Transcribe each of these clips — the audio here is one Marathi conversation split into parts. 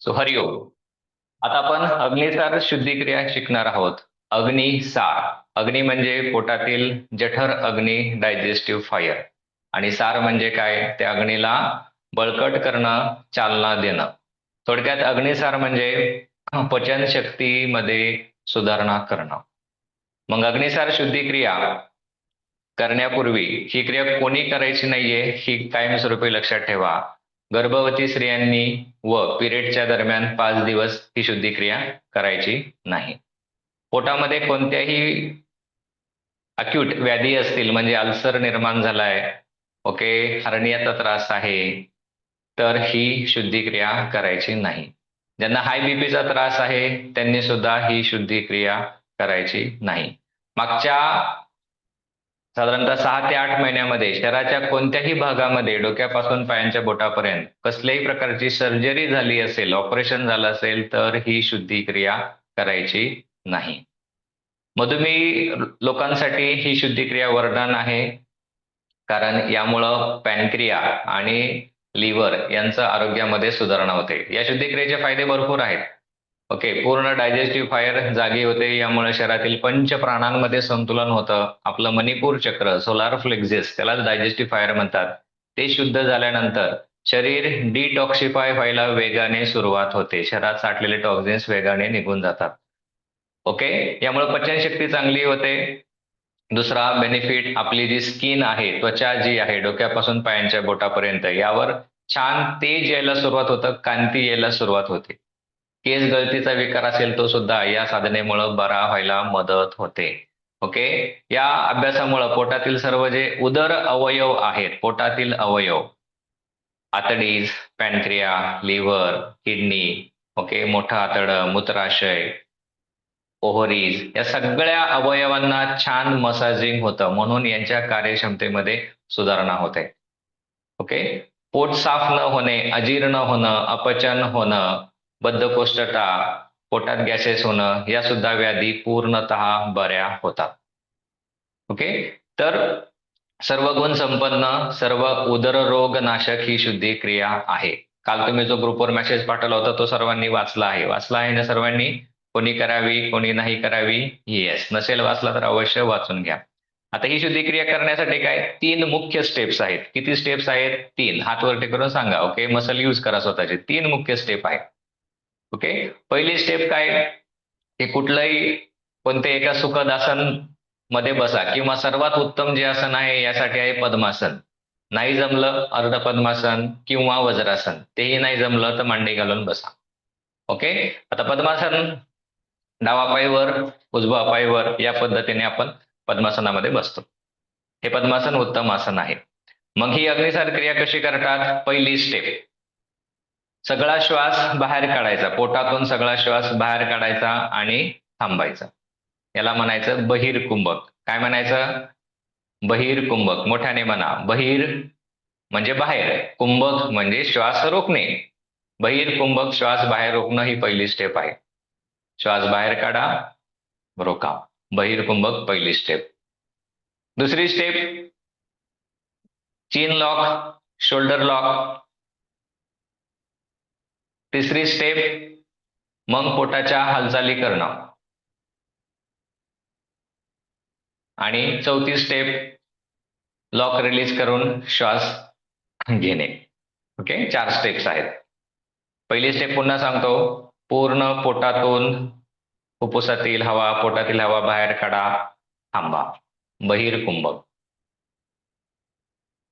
सो हरिओम. आता आपण अग्निसार शुद्धिक्रिया शिकणार आहोत. अग्निसार अग्नी म्हणजे पोटातील जठर अग्नी डायजेस्टिव्ह फायर आणि सार म्हणजे काय? त्या अग्नीला बळकट करणं चालना देणं. थोडक्यात अग्निसार म्हणजे पचन शक्तीमध्ये सुधारणा करणं. मग अग्निसार शुद्धिक्रिया करण्यापूर्वी ही क्रिया कोणी करायची नाहीये ही कायमस्वरूपी लक्षात ठेवा. गर्भवती स्त्रियांनी व पिरियडच्या दरम्यान पाच दिवस ही शुद्धिक्रिया करायची नाही. पोटामध्ये कोणत्याही अक्यूट व्याधी असतील म्हणजे अल्सर निर्माण झालाय ओके हर्नियाचा त्रास आहे तर ही शुद्धिक्रिया करायची नाही. ज्यांना हाय बीपीचा त्रास आहे त्यांनी सुद्धा ही शुद्धिक्रिया करायची नाही. मागच्या साधारणतः सहा ते आठ महिन्यामध्ये शरीराच्या कोणत्याही भागामध्ये डोक्यापासून पायांच्या बोटापर्यंत कसल्याही प्रकारची सर्जरी झाली असेल ऑपरेशन झालं असेल तर ही शुद्धिक्रिया करायची नाही. मधुमेही लोकांसाठी ही शुद्धिक्रिया वरदान आहे कारण यामुळं पॅनक्रिया आणि लिव्हर यांचं आरोग्यामध्ये सुधारणा होते. या शुद्धिक्रियेचे फायदे भरपूर आहेत. ओके पूर्ण डायजेस्टिव्ह फायर जागी होते यामुळे शरीरातील पंच प्राणांमध्ये संतुलन होतं. आपलं मणिपूर चक्र सोलार फ्लेक्झिस त्यालाच डायजेस्टिव्ह फायर म्हणतात. ते शुद्ध झाल्यानंतर शरीर डिटॉक्सिफाय व्हायला वेगाने सुरुवात होते. शरीरात साठलेले टॉक्झिन्स वेगाने निघून जातात. ओके यामुळे पचनशक्ती चांगली होते. दुसरा बेनिफिट आपली जी स्किन आहे त्वचा जी आहे डोक्यापासून पायांच्या बोटापर्यंत यावर छान तेज यायला सुरुवात होतं कांती यायला सुरुवात होते. केस गळतीचा विकार असेल तो सुद्धा या साधनेमुळं बरा व्हायला मदत होते. ओके? या अभ्यासामुळं पोटातील सर्व जे उदर अवयव आहेत पोटातील अवयव आतडीज पॅनक्रिया लिव्हर किडनी ओके? मोठं आतडं मूत्राशय ओहरीज या सगळ्या अवयवांना छान मसाजिंग होतं म्हणून यांच्या कार्यक्षमतेमध्ये सुधारणा होते. ओके? पोट साफ न होणे अजीर्ण होणं अपचन होणं बद्धकोष्ठता पोटात गॅसेस होणं या सुद्धा व्याधी पूर्णतः बऱ्या होतात. ओके? तर सर्व गुण संपन्न सर्व उदररोग नाशक ही शुद्धी क्रिया आहे. काल तुम्ही जो ग्रुपवर मेसेज पाठवला होता तो सर्वांनी वाचला आहे. वाचला आहे ना सर्वांनी? कोणी करावी कोणी नाही करावी? येस नसेल वाचला तर अवश्य वाचून घ्या. आता ही शुद्धिक्रिया करण्यासाठी काय? तीन मुख्य स्टेप्स आहेत. किती स्टेप्स आहेत? तीन. हात वरती करून सांगा ओके? मसल यूज करा स्वतःचे. तीन मुख्य स्टेप आहेत. ओके पहिली स्टेप काय? की कुठलंही कोणते एका सुखद आसनमध्ये बसा किंवा सर्वात उत्तम जे आसन आहे यासाठी आहे पद्मासन. नाही जमलं अर्ध पद्मासन किंवा वज्रासन. तेही नाही जमलं तर मांडी घालून बसा. ओके आता पद्मासन डावा पायवर उजवा पायवर या पद्धतीने आपण पद्मासनामध्ये बसतो. हे पद्मासन उत्तम आसन आहे. मग ही अग्निसार क्रिया कशी करतात? पहिली स्टेप सगळा श्वास बाहेर काढायचा. पोटातून सगळा श्वास बाहेर काढायचा आणि थांबायचा. याला म्हणायचं बहिर कुंभक. काय म्हणायचं? बहिर कुंभक. मोठ्याने म्हणा. बहिर म्हणजे बाहेर. कुंभक म्हणजे श्वास रोखणे. बहिरकुंभक श्वास बाहेर रोखणं ही पहिली स्टेप आहे. श्वास बाहेर काढा रोका. बहिरकुंभक पहिली स्टेप दुसरी step chin lock shoulder lock तिसरी स्टेप मग पोटाच्या हालचाली करणं. आणि चौथी स्टेप लॉक रिलीज करून श्वास घेणे. ओके चार स्टेप्स आहेत. पहिली स्टेप पुन्हा सांगतो. पूर्ण पोटातून फुफ्फुसातील हवा पोटातील हवा बाहेर काढा थांबा. बहिर कुंभक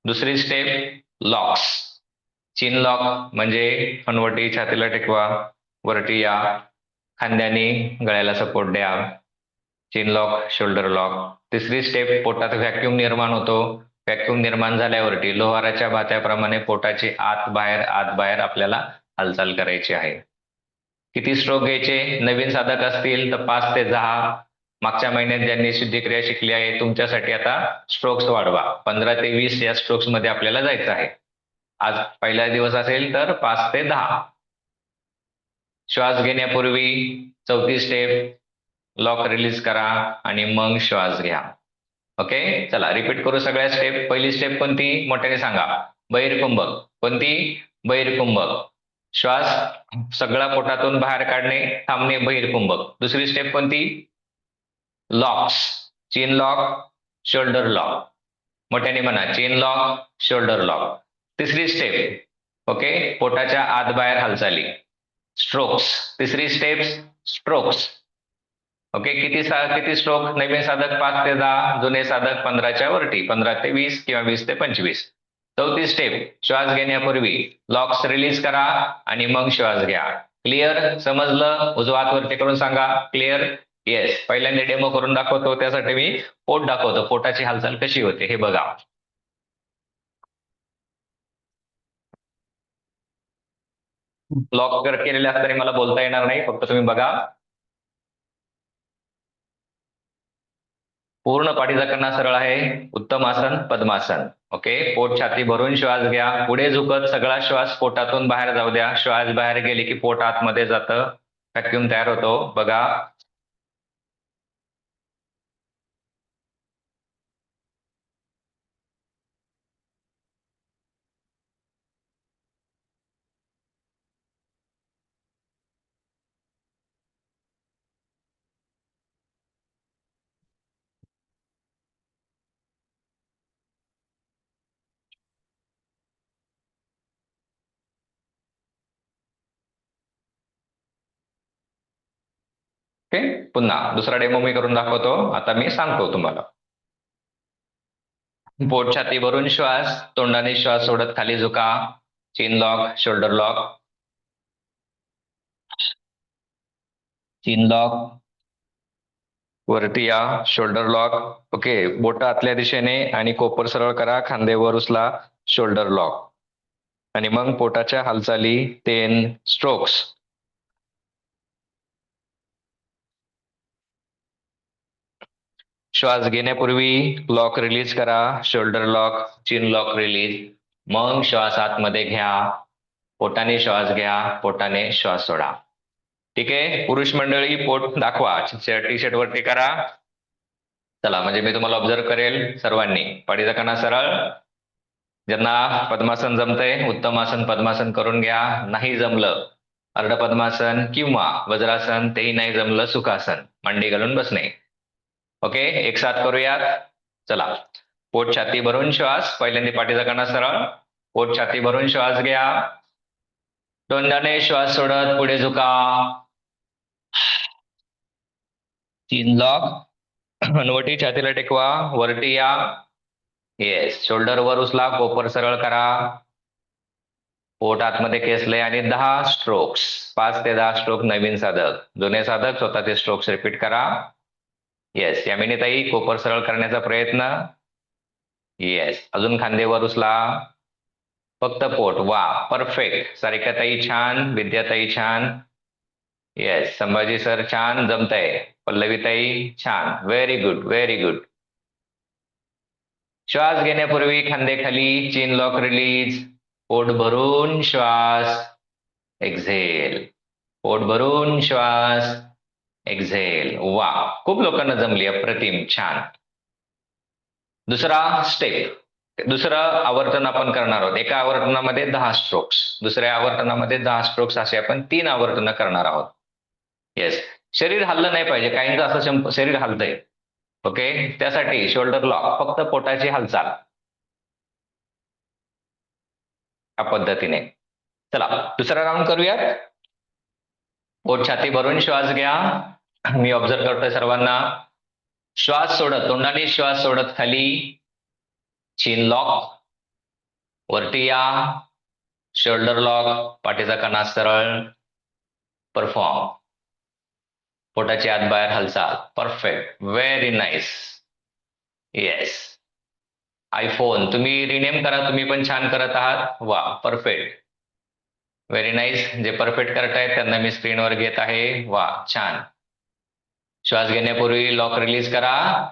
दुसरी स्टेप लॉक्स चिन लॉक म्हणजे फनवटी छातीला टेकवा वरटी या. खांद्याने गळ्याला सपोर्ट द्या. चिन लॉक शोल्डर लॉक तिसरी स्टेप पोटात व्हॅक्युम निर्माण होतो. व्हॅक्युम निर्माण झाल्यावरती लोहाराच्या भात्याप्रमाणे पोटाची आत बाहेर आत बाहेर आपल्याला हालचाल करायची आहे. किती स्ट्रोक घ्यायचे? नवीन साधक असतील तर पाच ते दहा. मागच्या महिन्यात ज्यांनी शुद्धिक्रिया शिकली आहे तुमच्यासाठी आता स्ट्रोक्स वाढवा. पंधरा ते वीस या स्ट्रोक्समध्ये आपल्याला जायचं आहे. आज पहिला दिवस असेल तर पाच ते दहा. श्वास घेण्यापूर्वी चौथी स्टेप लॉक रिलीज करा आणि मग श्वास घ्या. ओके चला रिपीट करू सगळ्या स्टेप पहिली स्टेप कोणती? मोठ्याने सांगा. बहिरकुंभक. कोणती? बहिरकुंभक. श्वास सगळा पोटातून बाहेर काढणे थांबणे बहिरकुंभक. दुसरी स्टेप कोणती? Locks chin lock shoulder lock मोठ्याने म्हणा चेन लॉक शोल्डर लॉक तिसरी स्टेप ओके पोटाच्या आत बाहेर हालचाली. स्ट्रोक्स तिसरी स्टेप स्ट्रोक्स ओके किती सा किती स्ट्रोक नवीन साधक पाच ते दहा जुने साधक पंधराच्या वरती. पंधरा ते वीस किंवा वीस ते पंचवीस. चौथी स्टेप श्वास घेण्यापूर्वी. लॉक्स रिलीज करा आणि मग श्वास घ्या. क्लिअर समजलं? उजवा वरती करून सांगा. क्लिअर येस पहिल्यांदा डेमो करून दाखवतो. त्यासाठी मी पोट दाखवतो. पोटाची हालचाल कशी होते हे बघा. ब्लॉक केलेले असताना मला बोलता येणार नाही फक्त तुम्ही बघा. पूर्ण पाठीचा कणा सरळ आहे. उत्तम आसन पद्मासन. ओके? पोट छाती भरून श्वास घ्या. पुढे झुकत सगळा श्वास पोटातून बाहेर जाऊ द्या. श्वास बाहेर गेले की पोट आतमध्ये जातं. व्हॅक्युम तयार होतो. बघा. ओके? पुन्हा दुसरा डेमो मी करून दाखवतो. आता मी सांगतो तुम्हाला. पोट छाती भरून श्वास तोंडाने श्वास सोडत खाली झुका. Chin lock shoulder lock chin lock वरती या शोल्डर लॉक ओके बोट आतल्या दिशेने आणि कोपर सरळ करा. खांदेवर उचला शोल्डर लॉक आणि मग पोटाच्या हालचाली तेन स्ट्रोक्स श्वास घेण्यापूर्वी लॉक रिलीज करा shoulder lock chin lock release मग श्वास आतमध्ये घ्या. पोटाने श्वास घ्या. पोटाने श्वास सोडा. ठीक आहे? पुरुष मंडळी पोट दाखवा. टी शर्ट वरती करा. चला म्हणजे मी तुम्हाला ऑब्झर्व करेल सर्वांनी. पाडीचा कणा सरळ. ज्यांना पद्मासन जमतंय उत्तम आसन पद्मासन करून घ्या. नाही जमलं अर्ध पद्मासन किंवा वज्रासन तेही नाही जमलं सुखासन. मांडी घालून बसणे. ओके एक साथ करूयात. चला. पोट छाती भरून श्वास. पहिल्यांदा पाठीचा कणा सरळ. पोट छाती भरून श्वास घ्या. तोंडाने श्वास सोडत पुढे झुका. तीन लॉक हनवटी छातीला टेकवा. वरती या. येस शोल्डर वर उचला. कोपर सरळ करा. पोट आतमध्ये खेचले आणि दहा स्ट्रोक्स पाच ते दहा स्ट्रोक नवीन साधक. जुने साधक स्वतःचे स्ट्रोक्स रिपीट करा. येस यामिनीताई कोपर सरळ करण्याचा प्रयत्न. येस अजून खांदेवर उचला. फक्त पोट वा परफेक्ट सारिकाताई छान विद्याताई छान. येस संभाजी सर छान जमतय. पल्लवीताई छान व्हेरी गुड व्हेरी गुड श्वास घेण्यापूर्वी खांदेखाली चीन लॉक रिलीज पोट भरून श्वास. एक्झेल पोट भरून श्वास. एक्झेल वा खूप लोकांना जमली अप्रतिम. छान. दुसरा स्टेप दुसरं आवर्तन आपण करणार आहोत. एका आवर्तनामध्ये दहा स्ट्रोक्स दुसऱ्या आवर्तनामध्ये दहा स्ट्रोक्स असे आपण तीन आवर्तन करणार आहोत. येस शरीर हल्लं नाही पाहिजे. काहींचं असं शंप- शरीर हलतंय. ओके त्यासाठी शोल्डर लॉक फक्त पोटाची हालचाल. या पद्धतीने. चला. दुसरा राऊंड करूयात. पोट छाती भरून श्वास घ्या. मी ऑब्झर्व करतोय सर्वांना. श्वास सोडत तोंडाने श्वास सोडत खाली. चीन लॉक वरती या. शोल्डर लॉक पाठीचा कणा सरळ. परफॉर्म पोटाची आत बाहेर हालचाल. Perfect very nice yes iPhone तुम्ही रिनेम करा. तुम्ही पण छान करत आहात. वा. परफेक्ट व्हेरी नाईस जे परफेक्ट करत आहेत त्यांना मी स्क्रीनवर घेत आहे. वा. छान. श्वास घेण्यापूर्वी लॉक रिलीज करा.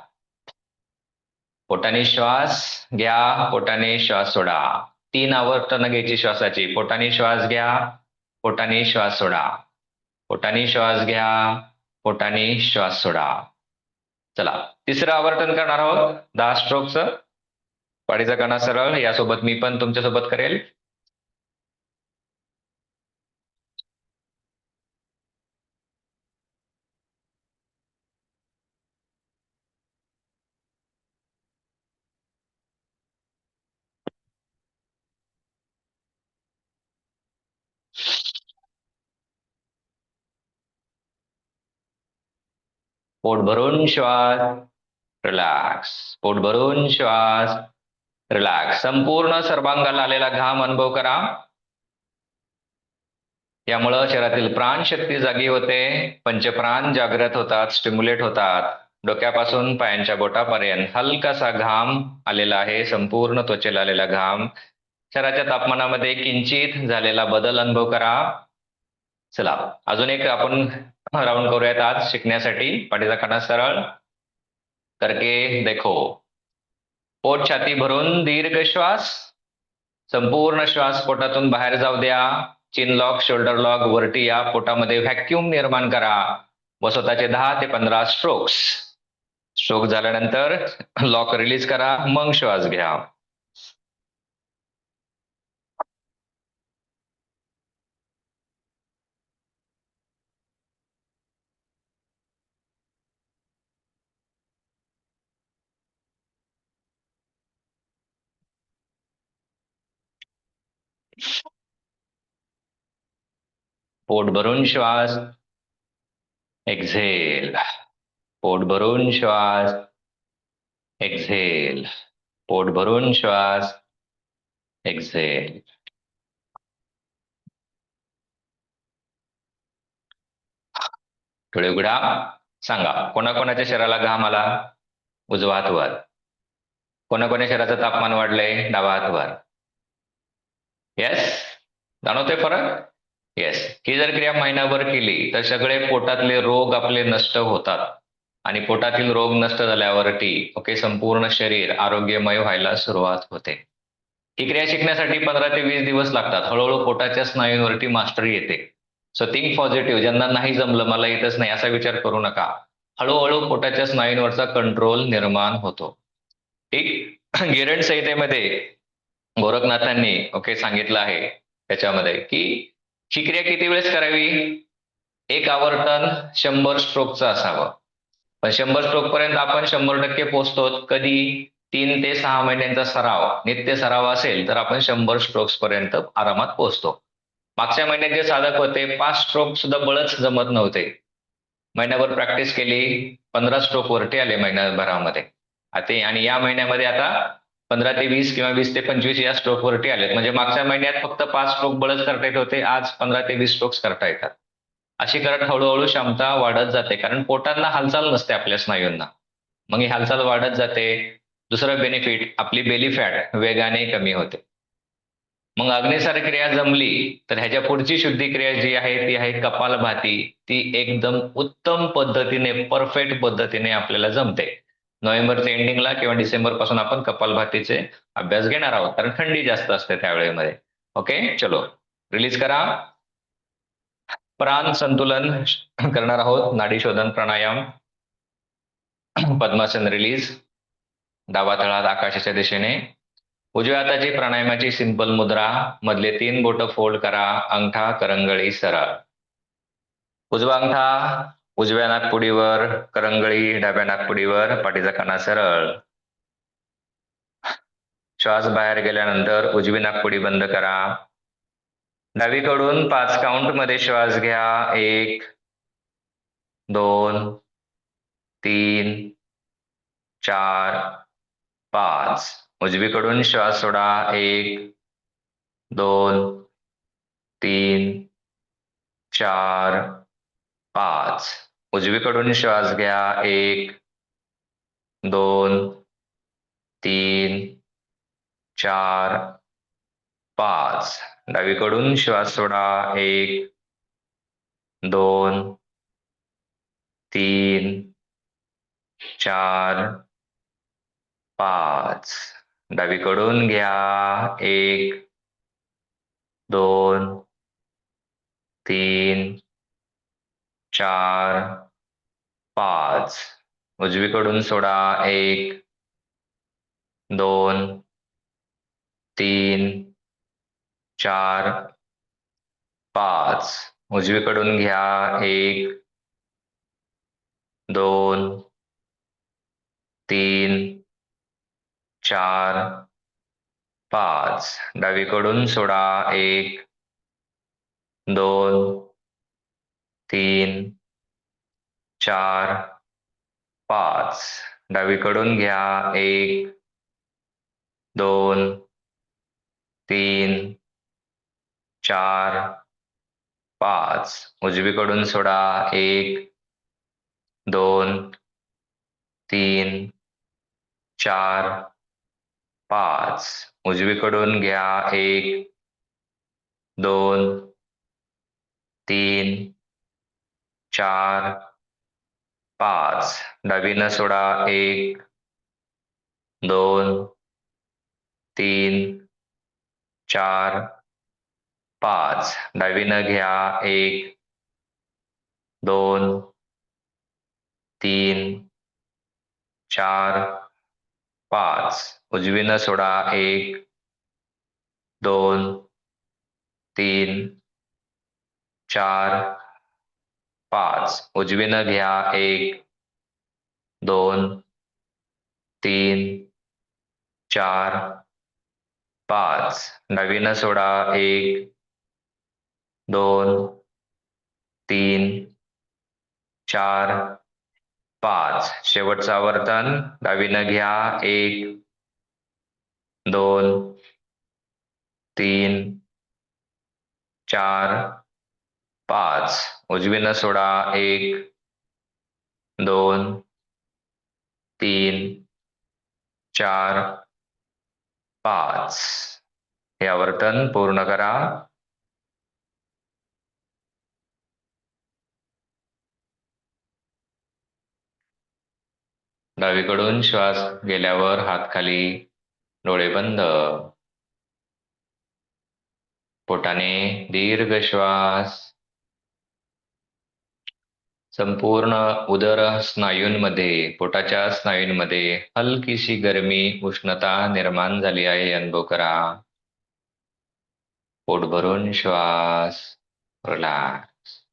पोटाने श्वास घ्या पोटाने श्वास सोडा. तीन आवर्तन घ्यायची श्वासाची. पोटाने श्वास घ्या पोटाने श्वास सोडा. पोटाने श्वास घ्या पोटाने श्वास सोडा. चला तिसरं आवर्तन करणार आहोत. दहा स्ट्रोकचं पाडीचा कणा सरळ. यासोबत मी पण तुमच्यासोबत करेल. पोट भरून श्वास रिलॅक्स पोट भरून श्वास रिलॅक्स संपूर्ण सर्वांगाला आलेला घाम अनुभव करा. यामुळं शरीरातील प्राणशक्ती जागी होते. पंचप्राण जागृत होतात स्टिम्युलेट होतात. डोक्यापासून पायांच्या बोटापर्यंत हलकासा घाम आलेला आहे. संपूर्ण त्वचेला आलेला घाम. शरीराच्या तापमानामध्ये किंचित झालेला बदल अनुभव करा. चला अजून एक आपण राऊंड करूयात आज शिकण्यासाठी. पाठीचा खाना सरळ. करके देखो. पोट छाती भरून दीर्घ श्वास. संपूर्ण श्वास पोटातून बाहेर जाऊ द्या. चिन लॉक शोल्डर लॉक वरती या पोटामध्ये व्हॅक्युम निर्माण करा. व स्वतःचे दहा ते पंधरा स्ट्रोक्स स्ट्रोक झाल्यानंतर लॉक रिलीज करा. मग श्वास घ्या. पोट भरून श्वास. एक्झेल पोट भरून श्वास. एक्झेल पोट भरून श्वास. एक्झेल डोळे उघडा. सांगा कोणाकोणाच्या शरीराला घाम आला? उजवा हात वर. कोणाकोणा शरीराचं तापमान वाढलंय? डावा हात वर. येस जाणवते फरक? येस ही जर क्रिया महिनाभर केली तर सगळे पोटातले रोग आपले नष्ट होतात. आणि पोटातील रोग नष्ट झाल्यावरती ओके संपूर्ण शरीर आरोग्यमय व्हायला सुरुवात होते. ही क्रिया शिकण्यासाठी पंधरा ते वीस दिवस लागतात. हळूहळू पोटाच्या स्नायूंवरती मास्टरी येते. सो थिंक पॉझिटिव्ह ज्यांना नाही जमलं मला येतच नाही असा विचार करू नका. हळूहळू पोटाच्या स्नायूंवरचा कंट्रोल निर्माण होतो. ठीक गिरण संहितेमध्ये गोरखनाथांनी ओके सांगितलं आहे त्याच्यामध्ये की ही क्रिया किती वेळेस करावी? एक आवर्तन शंभर स्ट्रोकचं असावं. पण शंभर स्ट्रोक पर्यंत आपण शंभर टक्के पोहोचतो कधी? तीन ते सहा महिन्यांचा सराव. नित्य सराव असेल तर आपण शंभर स्ट्रोक्स पर्यंत आरामात पोहोचतो. मागच्या महिन्यात जे साधक होते पाच स्ट्रोक सुद्धा बळच जमत नव्हते. महिन्याभर प्रॅक्टिस केली पंधरा स्ट्रोक वरती आले महिन्याभरामध्ये आता आणि या महिन्यामध्ये आता पंधरा ते वीस किंवा वीस ते पंचवीस या स्ट्रोक वरती आलेत. म्हणजे मागच्या महिन्यात फक्त पाच स्ट्रोक बळच करता येत होते आज पंधरा ते वीस स्ट्रोक्स करता येतात. अशी करत हळूहळू क्षमता वाढत जाते कारण पोटांना हालचाल नसते आपल्या स्नायूंना. मग ही हालचाल वाढत जाते. दुसरं बेनिफिट आपली बेली फॅट वेगाने कमी होते. मग अग्निसार क्रिया जमली तर ह्याच्या पुढची शुद्धी क्रिया जी आहे ती आहे कपालभाती. ती एकदम उत्तम पद्धतीने परफेक्ट पद्धतीने आपल्याला जमते. नोव्हेंबरच्या एंडिंगला किंवा डिसेंबरपासून आपण कपालभातीचे अभ्यास घेणार आहोत. कारण थंडी जास्त असते त्यावेळेमध्ये. ओके चलो. रिलीज करा. प्राण संतुलन करणार आहोत. नाडी शोधन प्राणायाम. पद्मासन रिलीज डावा तळात आकाशाच्या दिशेने. उजव्या हाताची प्राणायामाची सिंपल मुद्रा. मधले तीन बोट फोल्ड करा. अंगठा करंगळी सरळ उजवा अंगठा उजव्या नागपुडीवर करंगळी डाव्या नागपुडीवर पाठीचा काना सरळ. श्वास बाहेर गेल्यानंतर उजवी नागपुडी बंद करा. डावीकडून पाच काउंटमध्ये श्वास घ्या. एक दोन तीन चार पाच. उजवीकडून श्वास सोडा. एक दोन तीन चार पाच. उजवीकडून श्वास घ्या. एक दोन तीन चार पाच. डावीकडून श्वास सोडा. एक दोन तीन चार पाच. डावीकडून घ्या. एक दोन तीन चार पाच. उजवीकडून सोडा एक दोन तीन चार पाच. उजवीकडून घ्या एक दोन तीन चार पाच. डावीकडून सोडा एक दोन तीन चार पाच. डावीकडून घ्या. एक दोन तीन चार पाच. उजवीकडून सोडा. एक दोन तीन चार पाच. उजवीकडून घ्या. एक दोन तीन चार, पाच। डावीनं सोडा एक, दोन, तीन, चार, पाच। डावीनं घ्या एक, दोन, तीन, चार, पाच। उजवीनं सोडा एक, दोन, तीन, चार पाच. उजवीनं घ्या एक दोन तीन चार पाच. नवीन सोडा एक दोन तीन चार पाच. शेवटचा वर्तन डावीनं घ्या एक दोन तीन चार पाच. उजवीनं सोडा. एक दोन तीन चार पाच. हे आवर्तन पूर्ण करा. डावीकडून श्वास गेल्यावर हात खाली डोळे बंद. पोटाने दीर्घ श्वास. संपूर्ण उदर स्नायूंमध्ये पोटाच्या स्नायूंमध्ये हलकीशी गरमी उष्णता निर्माण झाली आहे अनुभव करा पोट भरून श्वास रिलॅक्स.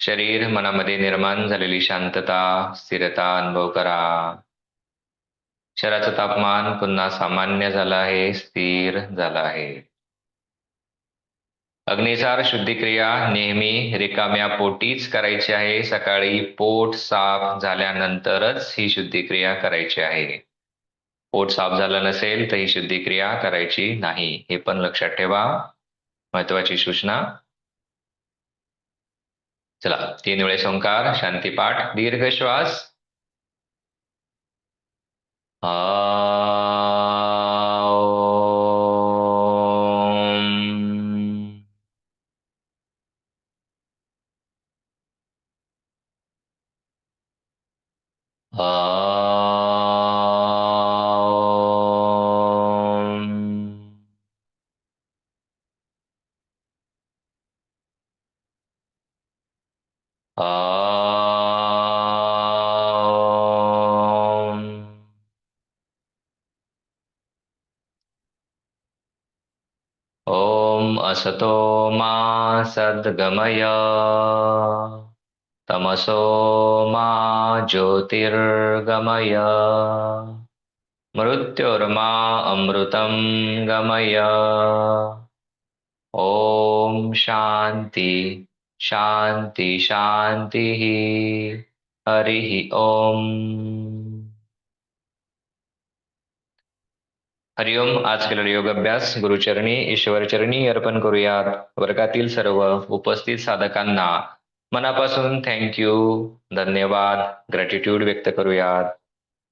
शरीर मनामध्ये निर्माण झालेली शांतता स्थिरता अनुभव करा शरीराचं तापमान पुन्हा सामान्य झालं आहे स्थिर झालं आहे. अग्निसार शुद्धिक्रिया नेहमी रिकाम्या पोटीच करायची आहे. सकाळी पोट साफ झाल्यानंतरच ही शुद्धिक्रिया करायची आहे. पोट साफ झालं नसेल तर ही शुद्धिक्रिया करायची नाही. हे पण लक्षात ठेवा. महत्वाची सूचना. चला तीन वेळेस ओंकार शांतीपाठ दीर्घ श्वास. आ सतो मा सद्गमय। तमसो मा ज्योतिर्गमय। मृत्युर्मा अमृतं गमय। ॐ शान्ति शान्ति शान्तिः। हरिः ॐ हरिओम. आज केलेला योग अभ्यास गुरुचरणी ईश्वरचरणी अर्पण करूयात. वर्गातील सर्व उपस्थित साधकांना मनापासून थँक्यू धन्यवाद ग्रॅटिट्यूड व्यक्त करूयात.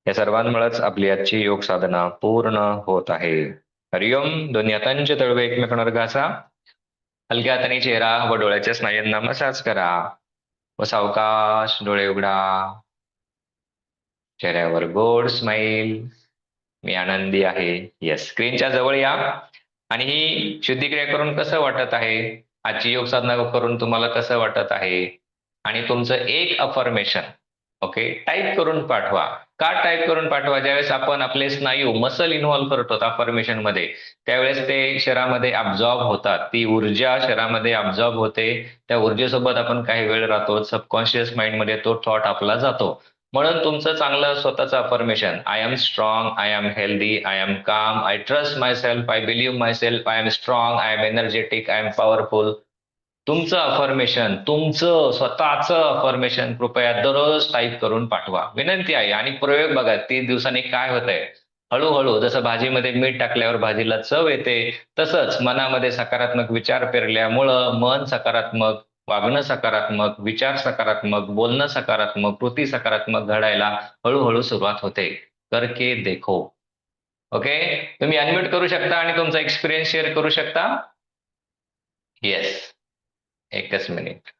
या सर्वांमुळेच आपली आजची योग साधना पूर्ण होत आहे. हरिओम. दोन्ही हातांचे तळवे एकमेकांवर घासा. हलक्या हाताने चेहरा व डोळ्याच्या स्नायूंना मसाज करा. व सावकाश डोळे उघडा. चेहऱ्यावर गोड स्माईल मी आनंदी आहे. येस स्क्रीनच्या जवळ या. आणि ही शुद्धिक्रिया करून कसं वाटत आहे? आजची योग साधना करून तुम्हाला कसं वाटत आहे? आणि तुमचं एक अफर्मेशन ओके टाईप करून पाठवा. का टाईप करून पाठवा? ज्यावेळेस आपण आपले स्नायू मसल इन्व्हॉल्व करतो अफर्मेशनमध्ये त्यावेळेस ते शरीरामध्ये अब्झॉर्ब होतात. ती ऊर्जा शरीरामध्ये अब्झॉर्ब होते. त्या ऊर्जेसोबत आपण काही वेळ राहतो. सबकॉन्शियस माइंडमध्ये तो थॉट आपला जातो. म्हणून तुमचं चांगलं स्वतःचं affirmation I am strong I am healthy I am calm I trust myself I believe myself I am strong I am energetic I am powerful तुमचं अफर्मेशन तुमचं स्वतःचं अफर्मेशन कृपया दररोज टाईप करून पाठवा. विनंती आहे आणि प्रयोग बघा तीन दिवसांनी काय होतंय? हळूहळू जसं भाजीमध्ये मीठ टाकल्यावर भाजीला चव येते तसंच मनामध्ये सकारात्मक विचार पेरल्यामुळं मन सकारात्मक वागणं सकारात्मक विचार सकारात्मक बोलणं सकारात्मक कृती सकारात्मक घडायला हळूहळू सुरुवात होते. करके देखो. ओके तुम्ही अनम्यूट करू शकता आणि तुमचा एक्सपिरियन्स शेअर करू शकता? येस एकच मिनिट